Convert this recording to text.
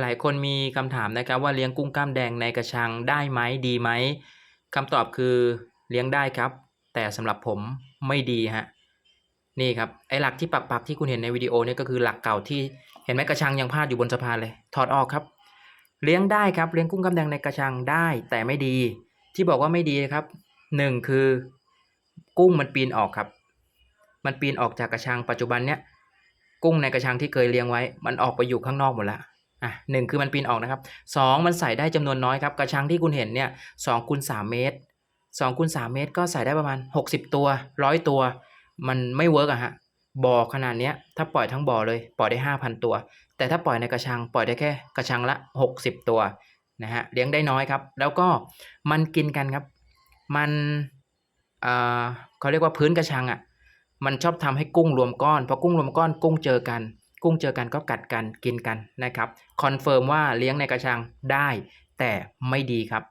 หลายคนมีคำถามนะครับว่าเลี้ยงกุ้งกล้ามแดงในกระชังได้ไหมดีไหมคำตอบคือเลี้ยงได้ครับ แต่สำหรับผมไม่ดีฮะนี่ครับไอหลักที่ปักๆที่คุณเห็นในวิดีโอนี่ก็คือหลักเก่าที่เห็นไหมกระชังยังพาดอยู่บนสะพานเลยถอดออกครับ เลี้ยงได้ครับเลี้ยงกุ้งกล้ามแดงในกระชังได้แต่ไม่ดี ที่บอกว่าไม่ดีครับหนึ่งคือ กุ้งมันปีนออกครับ มันปีนออกจากกระชังปัจจุบันเนี้ยกุ้งในกระชังที่เคยเลี้ยงไว้ มันออกไปอยู่ข้างนอกหมดละ อะหนึ่งคือมันปีนออกนะครับสองมันใส่ได้จำนวนน้อยครับ กระชังที่คุณเห็นเนี่ยสองคูณสามเมตรสองคูณสามเมตร ก็ใส่ได้ประมาณหกสิบตัวร้อยตัว มันไม่เวิร์กอะฮะบ่อขนาดเนี้ยถ้าปล่อยทั้งบ่อเลยปล่อยได้ห้าพันตัว แต่ถ้าปล่อยในกระชังปล่อยได้แค่กระชังละหกสิบตัวนะฮะเลี้ยงได้น้อยครับ แล้วก็มันกินกันครับ มันเอ่อเขาเรียกว่าพื้นกระชังอะ่ะมันชอบทำให้กุ้งรวมก้อนพอกุ้งรวมก้อนกุ้งเจอกัน กุ้งเจอกันก็กัดกันกินกันนะครับคอนเฟิร์มว่าเลี้ยงในกระชังได้แต่ไม่ดีครับ